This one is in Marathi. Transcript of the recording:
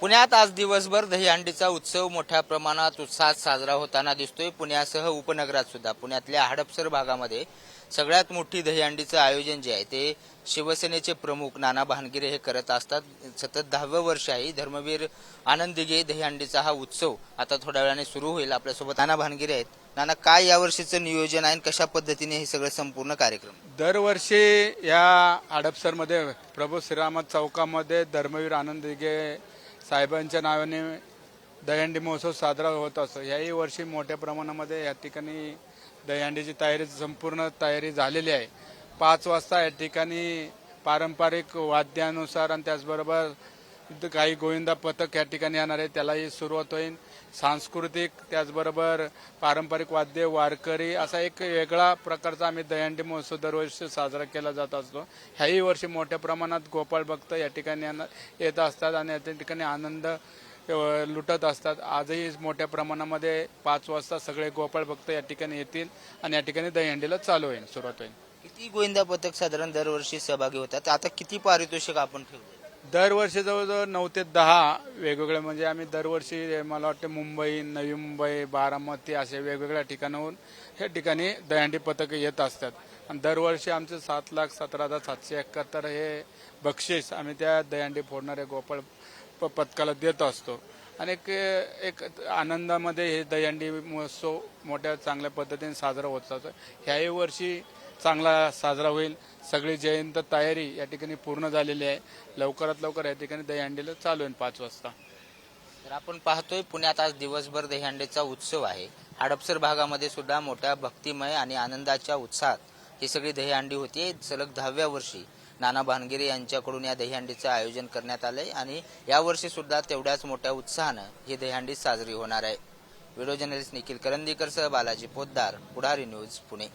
पुण्यात आज दिवसभर दहीहंडीचा उत्सव मोठ्या प्रमाणात उत्साहात साजरा होताना दिसतोय. पुण्यासह उपनगरात सुद्धा पुण्यातल्या हडपसर भागामध्ये सगळ्यात मोठी दहीहंडीचं आयोजन जे आहे ते शिवसेनेचे प्रमुख नाना भानगिरे हे करत असतात. सतत दहावं वर्ष आहे. धर्मवीर आनंद दिघे दहीहंडीचा हा उत्सव आता थोड्या वेळाने सुरू होईल. आपल्यासोबत नाना भानगिरे आहेत. नाना काय यावर्षीचं नियोजन आहे कशा पद्धतीने हे सगळं संपूर्ण कार्यक्रम? दरवर्षी या हडपसरमध्ये प्रभू श्रीराम चौकामध्ये धर्मवीर आनंद दिघे साहेबांच्या नावाने दहीहंडी महोत्सव साजरा होत असतो. याही वर्षी मोठ्या प्रमाणामध्ये या ठिकाणी दहीहंडीची तयारी संपूर्ण तयारी झालेली आहे. पाच वाजता या ठिकाणी पारंपरिक वाद्यानुसार आणि त्याचबरोबर काही गोविंदा पथक या ठिकाणी येणार आहे त्यालाही सुरुवात होईल. सांस्कृतिक त्याचबरोबर पारंपरिक वाद्य वारकरी असा एक वेगळा प्रकारचा आम्ही दहीहंडी महोत्सव दरवर्षी साजरा केला जात असतो. ह्याही वर्षी मोठ्या प्रमाणात गोपाळ भक्त या ठिकाणी येणार- येत असतात आणि या ठिकाणी आनंद लुटत असतात. आजही मोठ्या प्रमाणामध्ये पाच वाजता सगळे गोपाळ भक्त या ठिकाणी येतील आणि या ठिकाणी दहीहंडीला चालू होईल सुरुवात होईल. किती गोविंदा पथक साधारण दरवर्षी सहभागी होतात? आता किती पारितोषिक आपण ठेवतो दरवर्षी जवळजवळ नऊ ते दहा वेगवेगळे म्हणजे आम्ही दरवर्षी मला वाटतं मुंबई नवी मुंबई बारामती असे वेगवेगळ्या ठिकाणाहून या ठिकाणी दहीहंडी पथकं येत असतात. आणि दरवर्षी आमचे सात लाख सतरा हजार सातशे एकाहत्तर हे बक्षीस आम्ही त्या दहीहंडी फोडणाऱ्या गोपाळ प- पथकाला देत असतो. आणि एक एक आनंदामध्ये हे दहीहंडी महोत्सव मोठ्या चांगल्या पद्धतीने साजरा होत जातो ह्याही वर्षी चांगला साजरा होईल. सगळी जयंत तयारी या ठिकाणी पूर्ण झालेली आहे. लवकरात लवकर या ठिकाणी दहीहंडीला चालू होईल पाच वाजता. तर आपण पाहतोय पुण्यात आज दिवसभर दहीहंडीचा उत्सव आहे. हडपसर भागामध्ये सुद्धा मोठ्या भक्तिमय आणि आनंदाच्या उत्साहात ही सगळी दहीहंडी होती सलग दहाव्या वर्षी नाना भानगिरे यांच्याकडून या दहीहंडीचं आयोजन करण्यात आलंय आणि यावर्षी सुद्धा तेवढ्याच मोठ्या उत्साहानं ही दहीहंडी साजरी होणार आहे. व्हिडिओ जर्नलिस्ट निखिल करंदीकर सह बालाजी पोद्दार पुढारी न्यूज पुणे.